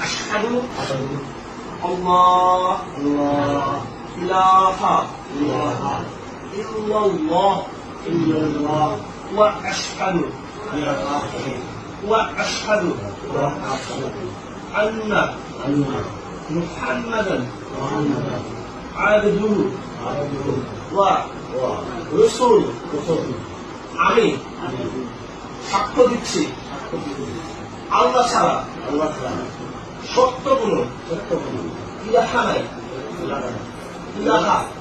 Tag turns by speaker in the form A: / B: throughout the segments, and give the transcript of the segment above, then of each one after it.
A: আশহাদু আল্লাহ ইলাহা ইল্লাল্লাহ ওয়া আশহাদু ওয়া আশহাদু আন্না মুহাম্মাদান আবদুহু ওয়া রাসূল আমি সাক্ষ্য দিচ্ছি আল্লাহ ছাড়া। আল্লাহ সত্য কোন। ইলাহা নাই।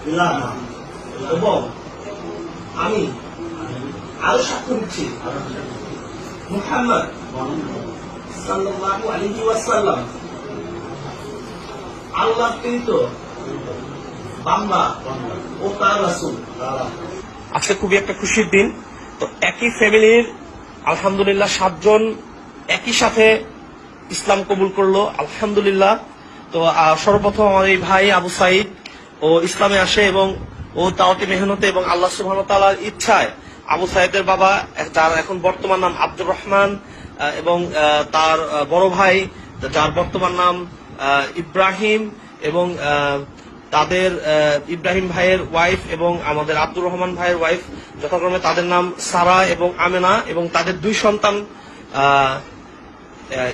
A: ইলাহা এবং আমি আরও সাক্ষ্য দিচ্ছি। মুহাম্মদ সাল্লাল্লাহু আলাইহি ওয়াসাল্লাম। আল্লাহ প্রেরিত বান্দা ও তার রাসূল। আজকে খুবই একটা খুশির দিন। তো একই ফ্যামিলির আলহামদুলিল্লাহ সাতজন একই সাথে ইসলাম কবুল করল, আলহামদুলিল্লাহ। তো সর্বপ্রথম আমার এই ভাই আবু সাইদ, ও ইসলামে আসে এবং ও তাওতে মেহনতে এবং আল্লাহ সুবহান তাআলার ইচ্ছায় আবু সাইদের বাবা, যার এখন বর্তমান নাম আব্দুর রহমান এবং তার বড় ভাই, যার বর্তমান নাম ইব্রাহিম এবং তাদের ইব্রাহিম ভাইয়ের ওয়াইফ এবং আমাদের আব্দুর রহমান ভাইয়ের ওয়াইফ, যথাক্রমে তাদের নাম সারা এবং আমেনা এবং তাদের দুই সন্তান uh,